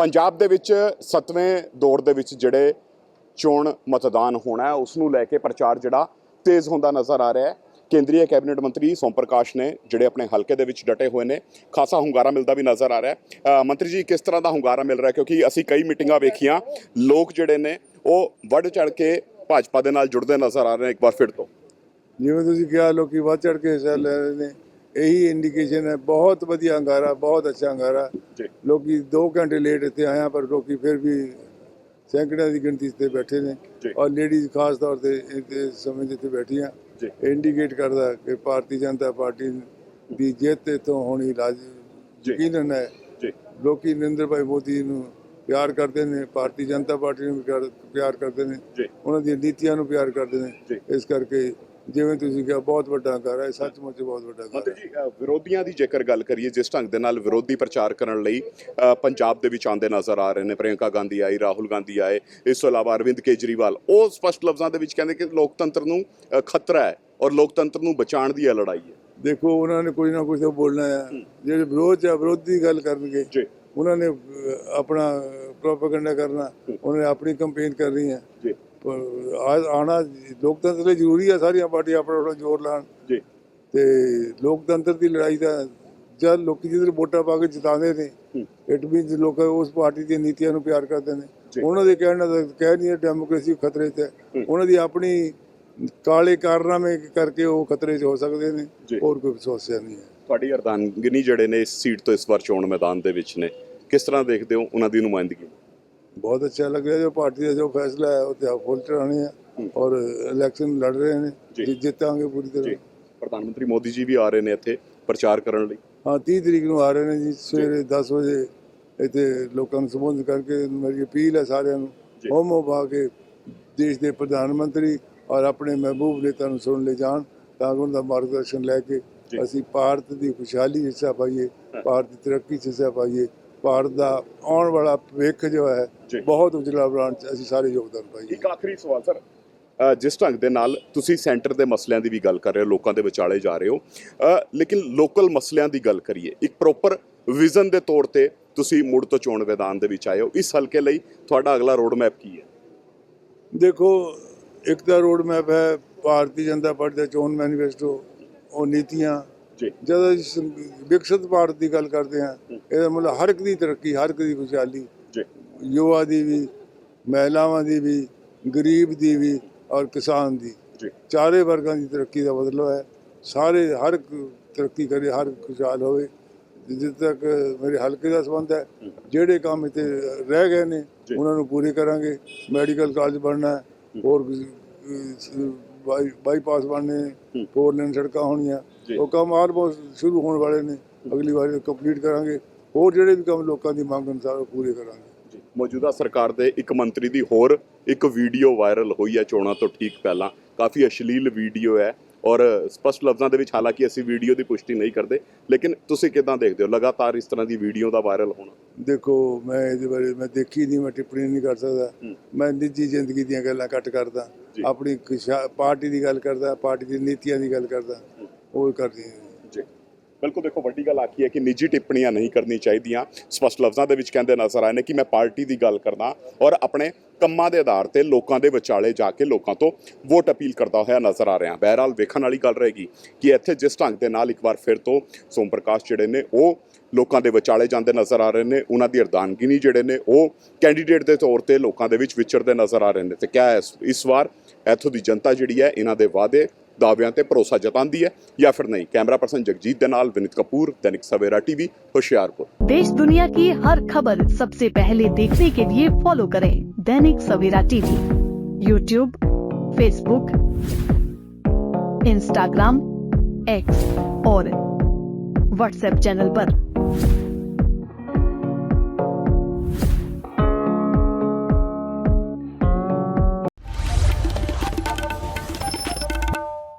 ਪੰਜਾਬ ਦੇ ਵਿੱਚ 7ਵੇਂ ਦੌਰ ਦੇ ਵਿੱਚ ਜਿਹੜੇ ਚੋਣ ਮਤਦਾਨ ਹੋਣਾ ਹੈ ਉਸ ਨੂੰ ਲੈ ਕੇ ਪ੍ਰਚਾਰ ਜਿਹੜਾ ਤੇਜ਼ ਹੁੰਦਾ ਨਜ਼ਰ ਆ ਰਿਹਾ ਹੈ। ਕੇਂਦਰੀ ਕੈਬਨਿਟ ਮੰਤਰੀ ਸੋਮ ਪ੍ਰਕਾਸ਼ ਨੇ ਜਿਹੜੇ ਆਪਣੇ ਹਲਕੇ ਦੇ ਵਿੱਚ ਡਟੇ ਹੋਏ ਨੇ, ਖਾਸਾ ਹੁੰਗਾਰਾ ਮਿਲਦਾ ਵੀ ਨਜ਼ਰ ਆ ਰਿਹਾ ਹੈ। ਮੰਤਰੀ ਜੀ, ਕਿਸ ਤਰ੍ਹਾਂ ਦਾ ਹੁੰਗਾਰਾ ਮਿਲ ਰਿਹਾ? ਕਿਉਂਕਿ ਅਸੀਂ ਕਈ ਮੀਟਿੰਗਾਂ ਵੇਖੀਆਂ, ਲੋਕ ਜਿਹੜੇ ਨੇ, ਉਹ ਵੱਧ ਚੜ ਕੇ ਭਾਜਪਾ ਦੇ ਨਾਲ ਜੁੜਦੇ ਨਜ਼ਰ ਆ ਰਹੇ ਨੇ ਇੱਕ ਵਾਰ ਫਿਰ ਤੋਂ। ਜਿਵੇਂ ਤੁਸੀਂ ਕਿਹਾ, ਲੋਕੀ ਵੱਧ ਚੜ ਕੇ ਹਿੱਸਾ ਲੈ ਰਹੇ ਨੇ। ਇਹੀ ਇੰਡੀਕੇਸ਼ਨ ਹੈ। ਬਹੁਤ ਵਧੀਆ ਅੰਗਾਰਾ ਬਹੁਤ ਅੱਛਾ ਅੰਗਾਰਾ ਲੋਕੀ 2 ਘੰਟੇ ਲੇਟ ਇੱਥੇ ਆਇਆ ਪਰ ਲੋਕੀ ਫਿਰ ਵੀ ਸੈਂਕੜਿਆਂ ਦੀ ਗਿਣਤੀ 'ਤੇ ਬੈਠੇ ਨੇ। ਔਰ ਲੇਡੀਜ਼ ਖਾਸ ਤੌਰ ਤੇ ਇੱਥੇ ਸਮੇਂ ਜਿੱਥੇ ਬੈਠੀਆਂ ਇੰਡੀਕੇਟ ਕਰਦਾ ਕਿ ਭਾਰਤੀ ਜਨਤਾ ਪਾਰਟੀ ਦੀ ਜਿੱਤ ਇੱਥੋਂ ਹੋਣੀ ਲਾਜ਼ ਜੀ। ਯਕੀਨਨ ਹੈ। ਜੀ। ਲੋਕੀ ਨਰਿੰਦਰ ਭਾਈ ਮੋਦੀ ਨੂੰ ਪਿਆਰ ਕਰਦੇ ਨੇ ਭਾਰਤੀ ਜਨਤਾ ਪਾਰਟੀ ਨੂੰ ਪਿਆਰ- ਕਰਦੇ ਨੇ। ਉਹਨਾਂ ਦੀਆਂ ਨੀਤੀਆਂ ਨੂੰ ਪਿਆਰ ਕਰਦੇ। ਨੇ। ਇਸ ਕਰਕੇ ਜਿਵੇਂ ਤੁਸੀਂ ਕਿਹਾ ਬਹੁਤ ਵੱਡਾ ਅੰਗਾਰਾ ਹੈ ਸੱਚਮੁੱਚ ਬਹੁਤ ਵੱਡਾ ਅੰਗਾਰਾ ਮੰਤਰੀ ਜੀ ਅ, ਵਿਰੋਧੀਆਂ ਦੀ ਜੇਕਰ ਗੱਲ ਕਰੀਏ ਜਿਸ ਢੰਗ ਦੇ ਨਾਲ ਵਿਰੋਧੀ ਪ੍ਰਚਾਰ ਕਰਨ ਲਈ ਅ, ਪੰਜਾਬ ਦੇ ਵਿੱਚ ਆਉਂਦੇ ਨਜ਼ਰ ਆ ਰਹੇ ਨੇ ਪ੍ਰਿਯੰਕਾ ਗਾਂਧੀ ਆਈ ਰਾਹੁਲ ਗਾਂਧੀ ਆਏ ਇਸ ਤੋਂ ਇਲਾਵਾ ਅਰਵਿੰਦ ਕੇਜਰੀਵਾਲ। ਉਹ ਸਪਸ਼ਟ ਲਫ਼ਜ਼ਾਂ ਦੇ ਵਿੱਚ ਕਹਿੰਦੇ ਕਿ ਲੋਕਤੰਤਰ ਨੂੰ ਅ, ਖਤਰਾ ਹੈ ਔਰ ਲੋਕਤੰਤਰ ਨੂੰ ਬਚਾਉਣ ਦੀ ਇਹ ਲੜਾਈ ਹੈ। ਦੇਖੋ ਉਹਨਾਂ ਨੇ ਕੁਝ ਨਾ ਕੁਝ ਤਾਂ ਬੋਲਣਾ ਹੈ। ਜਿਹੜੇ ਵਿਰੋਧ ਆ ਵਿਰੋਧ ਦੀ ਗੱਲ ਕਰਨਗੇ ਜੀ। ਉਹਨਾਂ ਨੇ ਅਹ, ਆਪਣਾ ਪ੍ਰੋਪਗੈਂਡਾ ਕਰਨਾ ਉਹਨਾਂ ਨੇ ਆਪਣੀ ਕੰਪੇਨ ਕਰਨੀ ਹੈ। ਜੀ। ਪਰ ਆ- ਆਉਣਾ ਲੋਕਤੰਤਰ ਲਈ ਜ਼ਰੂਰੀ ਹੈ ਸਾਰੀਆਂ ਪਾਰਟੀਆਂ ਆਪਣਾ ਆਪਣਾ ਜ਼ੋਰ ਲਾਉਣ ਜੀ ਤੇ ਲੋਕਤੰਤਰ ਦੀ ਲੜਾਈ ਦਾ ਜਦ ਲੋਕੀ ਜਿੱਧਰ ਵੋਟਾਂ ਪਾ ਕੇ ਜਿਤਾਉਂਦੇ ਨੇ। ਇਟ ਮੀਨਸ ਲੋਕ ਉਸ ਪਾਰਟੀ ਦੀਆਂ ਨੀਤੀਆਂ ਨੂੰ ਪਿਆਰ ਕਰਦੇ। ਨੇ ਉਹਨਾਂ ਦੇ ਕਹਿਣ ਨਾਲ ਕਹਿ ਨਹੀਂ ਡੈਮੋਕ੍ਰੇਸੀ ਖਤਰੇ 'ਤੇ ਹੈ। ਉਹਨਾਂ ਦੀ ਆਪਣੀ ਕਾਲੇ ਕਾਰਨਾਮੇ ਕਰਕੇ ਉਹ ਖਤਰੇ 'ਚ ਹੋ ਸਕਦੇ ਨੇ। ਹੋਰ ਕੋਈ ਸਮੱਸਿਆ ਨਹੀਂ ਹੈ ਤੁਹਾਡੀ ਅਰਦਾਨਗਨੀ ਜਿਹੜੇ ਨੇ ਇਸ ਸੀਟ ਤੋਂ ਇਸ ਵਾਰ ਚੋਣ ਮੈਦਾਨ ਦੇ ਵਿੱਚ ਨੇ ਕਿਸ ਤਰ੍ਹਾਂ ਦੇਖਦੇ ਹੋ ਉਹਨਾਂ ਦੀ ਨੁਮਾਇੰਦਗੀ ਬਹੁਤ ਅੱਛਾ ਲੱਗ ਰਿਹਾ ਜੋ ਪਾਰਟੀ ਦਾ ਜੋ ਫੈਸਲਾ ਹੈ ਉਹ ਤੇ ਫੁੱਲ ਚੜਾਣੇ ਆ ਔਰ ਇਲੈਕਸ਼ਨ ਲੜ ਰਹੇ ਨੇ ਜਿੱਤਾਂਗੇ ਪੂਰੀ ਤਰ੍ਹਾਂ। ਪ੍ਰਧਾਨ ਮੰਤਰੀ ਮੋਦੀ ਜੀ ਵੀ ਆ ਰਹੇ ਨੇ ਇੱਥੇ ਪ੍ਰਚਾਰ ਕਰਨ ਲਈ। ਹਾਂ 30 ਤਰੀਕ ਨੂੰ ਆ ਰਹੇ ਨੇ ਜੀ ਸਵੇਰੇ 10 ਵਜੇ ਇੱਥੇ ਲੋਕਾਂ ਨੂੰ ਸੰਬੋਧਨ ਕਰਕੇ ਮੇਰੀ ਅਪੀਲ ਹੈ ਸਾਰਿਆਂ ਨੂੰ। ਹੋਮੋ ਪਾ ਕੇ ਦੇਸ਼ ਦੇ ਪ੍ਰਧਾਨ ਮੰਤਰੀ ਔਰ ਆਪਣੇ ਮਹਿਬੂਬ ਨੇਤਾ ਨੂੰ ਸੁਣ ਲੈ ਜਾਣ ਤਾਂ ਉਹਨਾਂ ਦਾ ਮਾਰਗਦਰਸ਼ਨ ਲੈ ਕੇ। ਅਸੀਂ ਭਾਰਤ ਦੀ ਖੁਸ਼ਹਾਲੀ ਹਿੱਸਾ ਪਾਈਏ ਭਾਰਤ ਦੀ ਤਰੱਕੀ ਹਿੱਸਾ ਪਾਈਏ ਭਾਰਤ ਦਾ ਆਉਣ ਵਾਲਾ ਭਵਿੱਖ ਜੋ ਹੈ। ਬਹੁਤ ਉਜਲਾ ਬਣਾਉਣ 'ਚ ਅਸੀਂ ਸਾਰੇ ਯੋਗਦਾਨ ਪਾਈਏ ਇੱਕ ਆਖਰੀ ਸਵਾਲ ਸਰ ਜਿਸ ਢੰਗ ਦੇ ਨਾਲ ਤੁਸੀਂ ਸੈਂਟਰ ਦੇ ਮਸਲਿਆਂ ਦੀ ਵੀ ਗੱਲ ਕਰ ਰਹੇ ਹੋ ਲੋਕਾਂ ਦੇ ਵਿਚਾਲੇ ਜਾ ਰਹੇ ਹੋ ਲੇਕਿਨ ਲੋਕਲ ਮਸਲਿਆਂ ਦੀ ਗੱਲ ਕਰੀਏ ਇੱਕ ਪ੍ਰੋਪਰ ਵਿਜ਼ਨ ਦੇ ਤੌਰ ਤੇ ਤੁਸੀਂ ਮੁੜ ਤੋਂ ਚੋਣ ਮੈਦਾਨ ਦੇ ਵਿੱਚ ਆਏ ਹੋ ਇਸ ਹਲਕੇ ਲਈ ਤੁਹਾਡਾ ਅਗਲਾ ਰੋਡ ਮੈਪ ਕੀ ਹੈ ਦੇਖੋ ਇੱਕ ਤਾਂ ਰੋਡ ਮੈਪ ਹੈ ਭਾਰਤੀ ਜਨਤਾ ਪਾਰਟੀ ਦਾ ਚੋਣ ਮੈਨੀਫੈਸਟੋ ਉਹ ਨੀਤੀਆਂ ਜਦੋਂ ਵਿਕਸਿਤ ਭਾਰਤ ਦੀ ਗੱਲ ਕਰਦੇ ਹਾਂ ਇਹਦਾ ਮਤਲਬ ਹਰ ਇੱਕ ਦੀ ਤਰੱਕੀ ਹਰ ਇੱਕ ਦੀ ਖੁਸ਼ਹਾਲੀ। ਜੀ। ਯੁਵਾ ਦੀ ਵੀ ਮਹਿਲਾਵਾਂ ਦੀ ਵੀ ਗਰੀਬ ਦੀ ਵੀ ਔਰ ਕਿਸਾਨ ਦੀ। ਚਾਰੇ ਵਰਗਾਂ ਦੀ ਤਰੱਕੀ ਦਾ ਮਤਲਬ ਹੈ। ਸਾਰੇ ਹਰ ਇੱਕ ਤਰੱਕੀ ਕਰੇ ਹਰ ਖੁਸ਼ਹਾਲ ਹੋਵੇ। ਜਿੱਥੇ ਤੱਕ ਮੇਰੇ ਹਲਕੇ ਦਾ ਸੰਬੰਧ ਹੈ ਜਿਹੜੇ ਕੰਮ ਇੱਥੇ ਰਹਿ ਗਏ ਨੇ। ਉਹਨਾਂ ਨੂੰ ਪੂਰੇ ਕਰਾਂਗੇ। ਮੈਡੀਕਲ ਕਾਲਜ ਬਣਨਾ ਹੋਰ ਬਾਈ ਬਾਈਪਾਸ ਬਣਨੇ ਫੋਰ ਲੇਨ ਸੜਕਾਂ ਹੋਣੀਆਂ। ਉਹ ਕੰਮ ਆਲਮੋਸਟ ਸ਼ੁਰੂ ਹੋਣ ਵਾਲੇ ਨੇ। ਅਗਲੀ ਵਾਰੀ ਕੰਪਲੀਟ ਕਰਾਂਗੇ। ਹੋਰ ਜਿਹੜੇ ਵੀ ਕੰਮ ਲੋਕਾਂ ਦੀ ਮੰਗ ਅਨੁਸਾਰ ਪੂਰੇ ਕਰਾਂਗੇ। ਮੌਜੂਦਾ ਸਰਕਾਰ ਦੇ ਇੱਕ ਮੰਤਰੀ ਦੀ ਹੋਰ ਇੱਕ ਵੀਡੀਓ ਵਾਇਰਲ ਹੋਈ ਹੈ ਚੋਣਾਂ ਤੋਂ ਠੀਕ ਪਹਿਲਾਂ। ਕਾਫੀ ਅਸ਼ਲੀਲ ਵੀਡੀਓ ਹੈ ਔਰ ਸਪਸ਼ਟ ਲਫ਼ਜ਼ਾਂ ਦੇ ਵਿੱਚ ਹਾਲਾਂਕਿ ਅਸੀਂ ਵੀਡੀਓ ਦੀ ਪੁਸ਼ਟੀ ਨਹੀਂ ਕਰਦੇ ਲੇਕਿਨ ਤੁਸੀਂ ਕਿਦਾਂ ਦੇਖਦੇ ਹੋ? ਲਗਾਤਾਰ ਇਸ ਤਰ੍ਹਾਂ ਦੀ ਵੀਡੀਓ ਦਾ ਵਾਇਰਲ ਹੋਣਾ। ਦੇਖੋ ਮੈਂ ਇਹਦੇ ਬਾਰੇ ਮੈਂ ਦੇਖੀ ਨਹੀਂ ਮੈਂ ਟਿੱਪਣੀ ਨਹੀਂ ਕਰ ਸਕਦਾ। ਮੈਂ ਨਿੱਜੀ ਜ਼ਿੰਦਗੀ ਦੀਆਂ ਗੱਲਾਂ ਘੱਟ ਕਰਦਾ। ਆਪਣੀ ਪਾਰਟੀ ਦੀ ਗੱਲ ਕਰਦਾ ਪਾਰਟੀ ਦੀ ਨੀਤੀਆਂ ਦੀ ਗੱਲ ਕਰਦਾ। ਉਹ ਕਰਦੀ ਹਾਂ। ਜੀ। ਬਿਲਕੁਲ ਦੇਖੋ, ਵੱਡੀ ਗੱਲ ਆਖੀ ਹੈ ਕਿ ਨਿੱਜੀ ਟਿੱਪਣੀਆਂ ਨਹੀਂ ਕਰਨੀ ਚਾਹੀਦੀਆਂ। ਸਪਸ਼ਟ ਲਫ਼ਜ਼ਾਂ ਦੇ ਵਿੱਚ ਕਹਿੰਦੇ ਨਜ਼ਰ ਆਏ ਨੇ ਕਿ ਮੈਂ ਪਾਰਟੀ ਦੀ ਗੱਲ ਕਰਦਾ ਔਰ ਆਪਣੇ ਕੰਮਾਂ ਦੇ ਆਧਾਰ ਤੇ ਲੋਕਾਂ ਦੇ ਵਿਚਾਲੇ ਜਾ ਕੇ ਲੋਕਾਂ ਤੋਂ ਵੋਟ ਅਪੀਲ ਕਰਦਾ ਹੋਇਆ ਨਜ਼ਰ ਆ ਰਿਹਾ। ਬਹਿਰਾਲ ਵੇਖਣ ਵਾਲੀ ਗੱਲ ਰਹੇਗੀ ਕਿ ਇੱਥੇ ਜਿਸ ਢੰਗ ਦੇ ਨਾਲ ਇੱਕ ਵਾਰ ਫਿਰ ਤੋਂ ਸੋਮ ਪ੍ਰਕਾਸ਼ ਜਿਹੜੇ ਨੇ, ਉਹ ਲੋਕਾਂ ਦੇ ਵਿਚਾਲੇ ਜਾਂਦੇ ਨਜ਼ਰ ਆ ਰਹੇ ਨੇ। ਉਹਨਾਂ ਦੀ ਅਰਦਾਨਗਿਨੀ ਜਿਹੜੇ ਨੇ, ਉਹ ਕੈਂਡੀਡੇਟ ਦੇ ਤੌਰ ਤੇ ਲੋਕਾਂ ਦੇ ਵਿੱਚ ਵਿਚਰਦੇ ਨਜ਼ਰ ਆ ਰਹੇ ਨੇ। ਤੇ ਕਿਆ ਇਸ ਵਾਰ ਇੱਥੋਂ ਦੀ ਜਨਤਾ ਜਿਹੜੀ ਹੈ, ਇਹਨਾਂ ਦੇ ਵਾਅਦੇ ਦਾਅਵਿਆਂ ਤੇ ਭਰੋਸਾ ਜਤਾਉਂਦੀ ਹੈ ਜਾਂ ਫਿਰ ਨਹੀਂ ਕੈਮਰਾ ਪਰਸਨ ਜਗਜੀਤ ਦੇ ਨਾਲ ਵਿਨਿਤ ਕਪੂਰ ਦੈਨਿਕ ਸਵੇਰਾ ਟੀਵੀ ਹੁਸ਼ਿਆਰਪੁਰ देश दुनिया की हर खबर सबसे पहले देखने के लिए फॉलो करें Dainik Savera TV YouTube Facebook Instagram X और व्हाट्सएप चैनल पर।